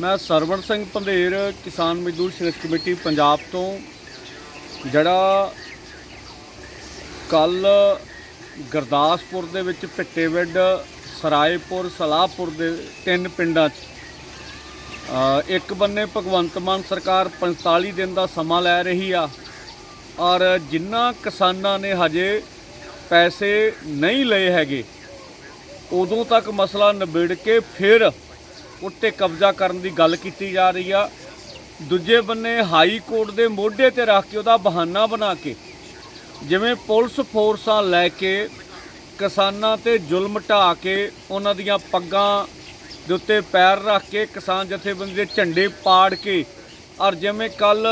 ਮੈਂ ਸਰਵਣ ਸਿੰਘ ਪੰਧੇਰ, ਕਿਸਾਨ ਮਜ਼ਦੂਰ ਸੰਘਰਸ਼ ਕਮੇਟੀ ਪੰਜਾਬ ਤੋਂ। ਜਿਹੜਾ ਕੱਲ ਗੁਰਦਾਸਪੁਰ ਦੇ ਵਿੱਚ ਪਿੱਟੇਵਿੰਡ, ਸਰਾਏਪੁਰ, ਸਲਾਹਪੁਰ ਦੇ ਤਿੰਨ ਪਿੰਡਾਂ 'ਚ ਇੱਕ ਬੰਨੇ ਭਗਵੰਤ ਮਾਨ ਸਰਕਾਰ 45 ਦਿਨ ਦਾ ਸਮਾਂ ਲੈ ਰਹੀ ਆ, ਔਰ ਜਿਨ੍ਹਾਂ ਕਿਸਾਨਾਂ ਨੇ ਹਜੇ ਪੈਸੇ ਨਹੀਂ ਲਏ ਹੈਗੇ, ਉਦੋਂ ਤੱਕ ਮਸਲਾ ਨਿਬੇੜ ਕੇ ਫਿਰ ਉੱਤੇ ਕਬਜ਼ਾ ਕਰਨ ਦੀ ਗੱਲ ਕੀਤੀ ਜਾ ਰਹੀ ਆ। ਦੂਜੇ ਬੰਨੇ ਹਾਈ ਕੋਰਟ ਦੇ ਮੋਢੇ ਤੇ ਰੱਖ ਕੇ ਉਹਦਾ ਬਹਾਨਾ ਬਣਾ ਕੇ ਜਿਵੇਂ ਪੁਲਿਸ ਫੋਰਸਾਂ ਲੈ ਕੇ ਕਿਸਾਨਾਂ ਤੇ ਜ਼ੁਲਮ ਢਾ ਕੇ ਉਹਨਾਂ ਦੀਆਂ ਪੱਗਾਂ ਦੇ ਉੱਤੇ ਪੈਰ ਰੱਖ ਕੇ ਕਿਸਾਨ ਜਥੇਬੰਦੀ ਦੇ ਝੰਡੇ ਪਾੜ ਕੇ ਔਰ ਜਿਵੇਂ ਕੱਲ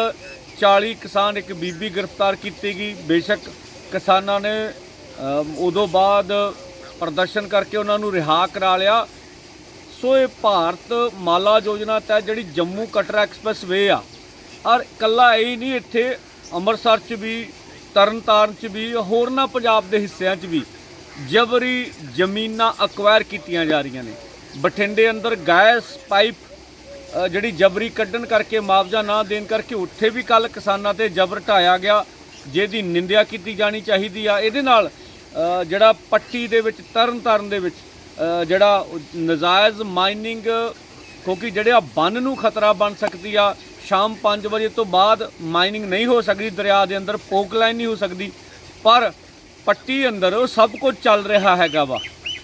40 ਕਿਸਾਨ ਇੱਕ ਬੀਬੀ ਗ੍ਰਿਫਤਾਰ ਕੀਤੀ ਗਈ ਬੇਸ਼ੱਕ ਕਿਸਾਨਾਂ ਨੇ ਅਮ, ਉਦੋਂ ਬਾਅਦ ਪ੍ਰਦਰਸ਼ਨ ਕਰਕੇ ਉਹਨਾਂ ਨੂੰ ਰਿਹਾ ਕਰਾ ਲਿਆ। ਸੋ ਇਹ ਭਾਰਤ ਮਾਲਾ ਯੋਜਨਾ ਤਹਿਤ ਜਿਹੜੀ ਜੰਮੂ ਕਟਰਾ ਐਕਸਪ੍ਰੈਸ ਵੇ ਆ, ਔਰ ਕੱਲਾ ਇਹ ਹੀ ਨਹੀਂ, ਇੱਥੇ ਅੰਮ੍ਰਿਤਸਰ 'ਚ ਵੀ, ਤਰਨਤਾਰਨ 'ਚ ਵੀ, ਹੋਰਨਾਂ ਪੰਜਾਬ ਦੇ ਹਿੱਸਿਆਂ 'ਚ ਵੀ ਜਬਰੀ ਜ਼ਮੀਨਾਂ ਅਕਵਾਇਰ ਕੀਤੀਆਂ ਜਾ ਰਹੀਆਂ ਨੇ। ਬਠਿੰਡੇ ਅੰਦਰ ਗੈਸ ਪਾਈਪ ਜਿਹੜੀ ਜਬਰੀ ਕੱਢਣ ਕਰਕੇ ਮੁਆਵਜ਼ਾ ਨਾ ਦੇਣ ਕਰਕੇ ਉੱਥੇ ਵੀ ਕੱਲ ਕਿਸਾਨਾਂ ਤੇ ਜਬਰ ਢਾਇਆ ਗਿਆ, ਜਿਹਦੀ ਨਿੰਦਿਆ ਕੀਤੀ ਜਾਣੀ ਚਾਹੀਦੀ ਆ। ਇਹਦੇ ਨਾਲ ਜਿਹੜਾ ਪੱਟੀ ਦੇ ਵਿੱਚ ਤਰਨ ਤਾਰਨ ਦੇ ਵਿੱਚ ਜਿਹੜਾ ਉਹ ਨਜਾਇਜ਼ ਮਾਈਨਿੰਗ ਕਿਉਂਕਿ ਜਿਹੜੇ ਆ ਬੰਨ ਨੂੰ ਖਤਰਾ ਬਣ ਸਕਦੀ ਆ, ਸ਼ਾਮ 5 ਵਜੇ ਤੋਂ ਬਾਅਦ ਮਾਈਨਿੰਗ ਨਹੀਂ ਹੋ ਸਕਦੀ, ਦਰਿਆ ਦੇ ਅੰਦਰ ਪੋਕ ਲਾਈਨ ਨਹੀਂ ਹੋ ਸਕਦੀ, ਪਰ ਪੱਟੀ ਅੰਦਰ ਉਹ ਸਭ ਕੁਝ ਚੱਲ ਰਿਹਾ ਹੈਗਾ ਵਾ।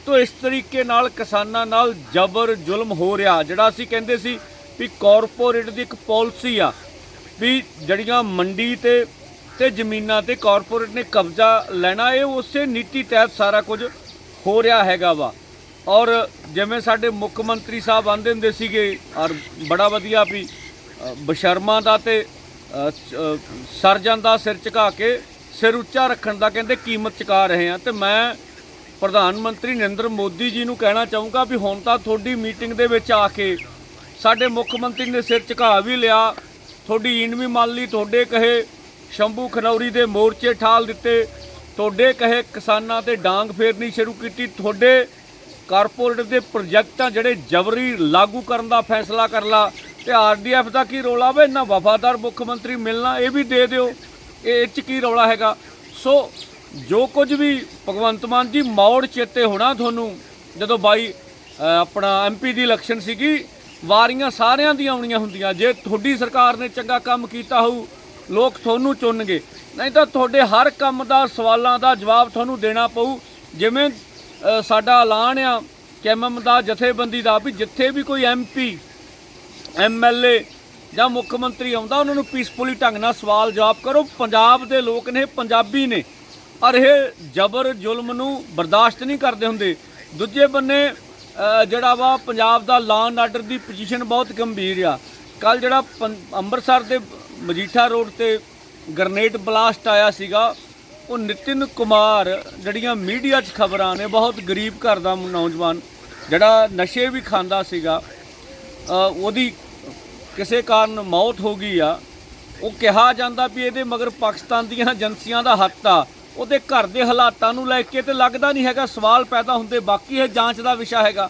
ਤੋ ਇਸ ਤਰੀਕੇ ਨਾਲ ਕਿਸਾਨਾਂ ਨਾਲ ਜ਼ਬਰ ਜ਼ੁਲਮ ਹੋ ਰਿਹਾ। ਜਿਹੜਾ ਅਸੀਂ ਕਹਿੰਦੇ ਸੀ ਵੀ ਕਾਰਪੋਰੇਟ ਦੀ ਇੱਕ ਪਾਲਿਸੀ ਆ, ਵੀ ਜਿਹੜੀਆਂ ਮੰਡੀ ਤੇ ਤੇ ਜ਼ਮੀਨਾਂ ਤੇ ਕਾਰਪੋਰੇਟ ਨੇ ਕਬਜ਼ਾ ਲੈਣਾ, ਇਹ ਉਸੇ ਨੀਤੀ ਤਹਿਤ ਸਾਰਾ ਕੁਝ ਹੋ ਰਿਹਾ ਹੈਗਾ ਵਾ। ਔਰ ਜਿਵੇਂ ਸਾਡੇ ਮੁੱਖ ਮੰਤਰੀ ਸਾਹਿਬ ਆਂਦੇ ਹੁੰਦੇ ਸੀਗੇ ਔਰ ਬੜਾ ਵਧੀਆ ਵੀ ਅ, ਬਸ਼ਰਮਾ ਦਾ ਤੇ ਸਰਜਨ ਦਾ ਸਿਰ ਝੁਕਾ ਕੇ ਸਿਰ ਉੱਚਾ ਰੱਖਣ ਦਾ ਕਹਿੰਦੇ ਕੀਮਤ ਚੁਕਾ ਰਹੇ ਆ। ਤੇ ਮੈਂ ਪ੍ਰਧਾਨ ਮੰਤਰੀ ਨਰਿੰਦਰ ਮੋਦੀ ਜੀ ਨੂੰ ਕਹਿਣਾ ਚਾਹੂੰਗਾ ਵੀ ਹੁਣ ਤਾਂ ਤੁਹਾਡੀ ਮੀਟਿੰਗ ਦੇ ਵਿੱਚ ਆ ਕੇ ਸਾਡੇ ਮੁੱਖ ਮੰਤਰੀ ਨੇ ਸਿਰ ਝੁਕਾ ਵੀ ਲਿਆ। ਤੁਹਾਡੀ ਈਨ ਵੀ ਮੰਨ ਲਈ ਤੁਹਾਡੇ ਕਹੇ ਸ਼ੰਭੂ ਖਨੌਰੀ ਦੇ ਮੋਰਚੇ ਠਾਲ ਦਿੱਤੇ ਤੁਹਾਡੇ ਕਹੇ ਕਿਸਾਨਾਂ ਤੇ ਡਾਂਗ ਫੇਰਨੀ ਸ਼ੁਰੂ ਕੀਤੀ ਤੁਹਾਡੇ ਕਾਰਪੋਰੇਟ ਦੇ ਪ੍ਰੋਜੈਕਟਾਂ ਜਿਹੜੇ ਜਬਰੀ ਲਾਗੂ ਕਰਨ ਦਾ ਫੈਸਲਾ ਕਰ ਲਾ ਤੇ ਆਰਡੀਐਫ ਦਾ ਕੀ ਰੋਲਾ ਵੇ? ਇੰਨਾ ਵਫਾਦਾਰ ਮੁੱਖ ਮੰਤਰੀ ਮਿਲਣਾ ਇਹ ਵੀ ਦੇ ਦਿਓ। ਇਹ ਇਹ 'ਚ ਕੀ ਰੌਲਾ ਹੈਗਾ? ਸੋ ਜੋ ਕੁਝ ਵੀ ਭਗਵੰਤ ਮਾਨ ਜੀ ਮੌੜ ਚੇਤੇ ਹੋਣਾ ਤੁਹਾਨੂੰ ਜਦੋਂ ਬਾਈ ਅ, ਆਪਣਾ ਐਮਪੀ ਦੀ ਇਲੈਕਸ਼ਨ ਸੀਗੀ ਵਾਰੀਆਂ ਸਾਰਿਆਂ ਦੀਆਂ ਆਉਣੀਆਂ ਹੁੰਦੀਆਂ। ਜੇ ਤੁਹਾਡੀ ਸਰਕਾਰ ਨੇ ਚੰਗਾ ਕੰਮ ਕੀਤਾ ਹੋਊ ਲੋਕ ਤੁਹਾਨੂੰ ਚੁਣਨਗੇ। ਨਹੀਂ ਤਾਂ ਤੁਹਾਡੇ ਹਰ ਕੰਮ ਦਾ ਸਵਾਲਾਂ ਦਾ ਜਵਾਬ ਤੁਹਾਨੂੰ ਦੇਣਾ ਪਊ। ਜਿਵੇਂ ਸਾਡਾ ਐਲਾਨ ਆ ਕਿ ਦਾ ਜਥੇਬੰਦੀ ਦਾ ਵੀ ਜਿੱਥੇ ਵੀ ਕੋਈ ਐਮਪੀ ਐਮਐਲਏ ਜਾਂ ਮੁੱਖ ਮੰਤਰੀ ਆਉਂਦਾ, ਉਹਨਾਂ ਨੂੰ ਪੀਸਫੁਲੀ ਢੰਗ ਨਾਲ ਸਵਾਲ ਜਵਾਬ ਕਰੋ। ਪੰਜਾਬ ਦੇ ਲੋਕ ਨੇ, ਪੰਜਾਬੀ ਨੇ। ਔਰ ਇਹ ਜ਼ਬਰ ਜ਼ੁਲਮ ਨੂੰ ਬਰਦਾਸ਼ਤ ਨਹੀਂ ਕਰਦੇ ਹੁੰਦੇ। ਦੂਜੇ ਬੰਨੇ ਜਿਹੜਾ ਵਾ ਪੰਜਾਬ ਦਾ ਲਾਅ ਐਂਡ ਆਰਡਰ ਦੀ ਪੋਜੀਸ਼ਨ ਬਹੁਤ ਗੰਭੀਰ ਆ। ਕੱਲ ਜਿਹੜਾ ਪੰ- ਅੰਮ੍ਰਿਤਸਰ ਦੇ ਮਜੀਠਾ ਰੋਡ ਤੇ ਗ੍ਰਨੇਡ ਬਲਾਸਟ ਆਇਆ ਸੀਗਾ ਉਹ ਨਿਤਿਨ ਕੁਮਾਰ ਜਿਹੜੀਆਂ ਮੀਡੀਆ 'ਚ ਖਬਰਾਂ ਨੇ, ਬਹੁਤ ਗਰੀਬ ਘਰ ਦਾ ਨੌਜਵਾਨ, ਜਿਹੜਾ ਨਸ਼ੇ ਵੀ ਖਾਂਦਾ ਸੀਗਾ ਉਹਦੀ ਕਿਸੇ ਕਾਰਨ ਮੌਤ ਹੋ ਗਈ ਆ। ਉਹ ਕਿਹਾ ਜਾਂਦਾ ਵੀ ਇਹਦੇ ਮਗਰ ਪਾਕਿਸਤਾਨ ਦੀਆਂ ਏਜੰਸੀਆਂ ਦਾ ਹੱਥ ਆ। ਉਹਦੇ ਘਰ ਦੇ ਹਾਲਾਤਾਂ ਨੂੰ ਲੈ ਕੇ ਤੇ ਲੱਗਦਾ ਨਹੀਂ ਹੈਗਾ ਸਵਾਲ ਪੈਦਾ ਹੁੰਦੇ, ਬਾਕੀ ਇਹ ਜਾਂਚ ਦਾ ਵਿਸ਼ਾ ਹੈਗਾ।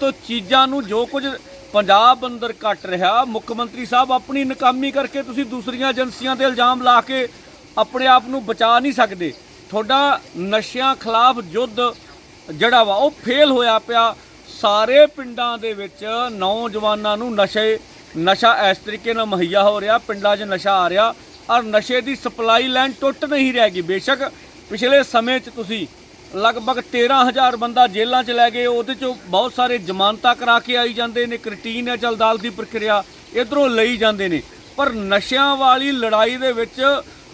ਤੋ ਚੀਜ਼ਾਂ ਨੂੰ ਜੋ ਕੁਝ ਪੰਜਾਬ ਅੰਦਰ ਘਟ ਰਿਹਾ, ਮੁੱਖ ਮੰਤਰੀ ਸਾਹਿਬ ਆਪਣੀ ਨਕਾਮੀ ਕਰਕੇ ਤੁਸੀਂ ਦੂਸਰੀਆਂ ਏਜੰਸੀਆਂ ਤੇ ਇਲਜ਼ਾਮ ਲਾ ਕੇ ਆਪਣੇ ਆਪ ਨੂੰ ਬਚਾ ਨਹੀਂ ਸਕਦੇ। ਤੁਹਾਡਾ ਨਸ਼ਿਆਂ ਖਿਲਾਫ ਯੁੱਧ ਜਿਹੜਾ ਵਾ, ਉਹ ਫੇਲ ਹੋਇਆ ਪਿਆ। ਸਾਰੇ ਪਿੰਡਾਂ ਦੇ ਵਿੱਚ ਨੌਜਵਾਨਾਂ ਨੂੰ ਨਸ਼ੇ, ਨਸ਼ਾ ਇਸ ਤਰੀਕੇ ਨਾਲ ਮੁਹੱਈਆ ਹੋ ਰਿਹਾ, ਪਿੰਡਾਂ 'ਚ ਨਸ਼ਾ ਆ ਰਿਹਾ। ਔਰ ਨਸ਼ੇ ਦੀ ਸਪਲਾਈ ਲਾਈਨ ਟੁੱਟ ਨਹੀਂ ਰਹਿ ਗਈ। ਬੇਸ਼ੱਕ ਪਿਛਲੇ ਸਮੇਂ 'ਚ ਤੁਸੀਂ ਲਗਭਗ 13000 ਬੰਦਾ ਜੇਲ੍ਹਾਂ 'ਚ ਲੈ ਗਏ, ਉਹਦੇ 'ਚੋਂ ਬਹੁਤ ਸਾਰੇ ਜ਼ਮਾਨਤਾਂ ਕਰਾ ਕੇ ਆਈ ਜਾਂਦੇ ਨੇ, ਕਰਟੀਨ ਹੈ ਚਲਦਾਲ ਦੀ ਪ੍ਰਕਿਰਿਆ ਇਧਰੋਂ ਲਈ ਜਾਂਦੇ ਨੇ। ਪਰ ਨਸ਼ਿਆਂ ਵਾਲੀ ਲੜਾਈ ਦੇ ਵਿੱਚ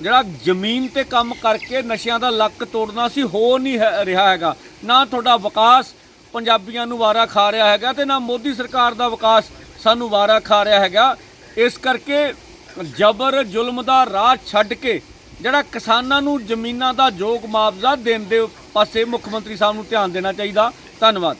ਜਿਹੜਾ ਜ਼ਮੀਨ ਤੇ ਕੰਮ ਕਰਕੇ ਨਸ਼ਿਆਂ ਦਾ ਲੱਕ ਤੋੜਨਾ ਸੀ ਹੋ ਨਹੀਂ ਹੈ- ਰਿਹਾ ਹੈਗਾ। ਨਾ ਤੁਹਾਡਾ ਵਿਕਾਸ ਪੰਜਾਬੀਆਂ ਨੂੰ ਵਾਰਾ ਖਾ ਰਿਹਾ ਹੈਗਾ ਤੇ ਨਾ ਮੋਦੀ ਸਰਕਾਰ ਦਾ ਵਿਕਾਸ ਸਾਨੂੰ ਵਾਰਾ ਖਾ ਰਿਹਾ ਹੈਗਾ। ਇਸ ਕਰਕੇ ਜ਼ਬਰ ਜ਼ੁਲਮ ਦਾ ਰਾਹ ਛੱਡ ਕੇ ਜਿਹੜਾ ਕਿਸਾਨਾਂ ਨੂੰ ਜ਼ਮੀਨਾਂ ਦਾ ਯੋਗ ਮੁਆਵਜ਼ਾ ਦੇਣ ਦੇ ਪਾਸੇ ਮੁੱਖ ਮੰਤਰੀ ਸਾਹਿਬ ਨੂੰ ਧਿਆਨ ਦੇਣਾ ਚਾਹੀਦਾ। ਧੰਨਵਾਦ।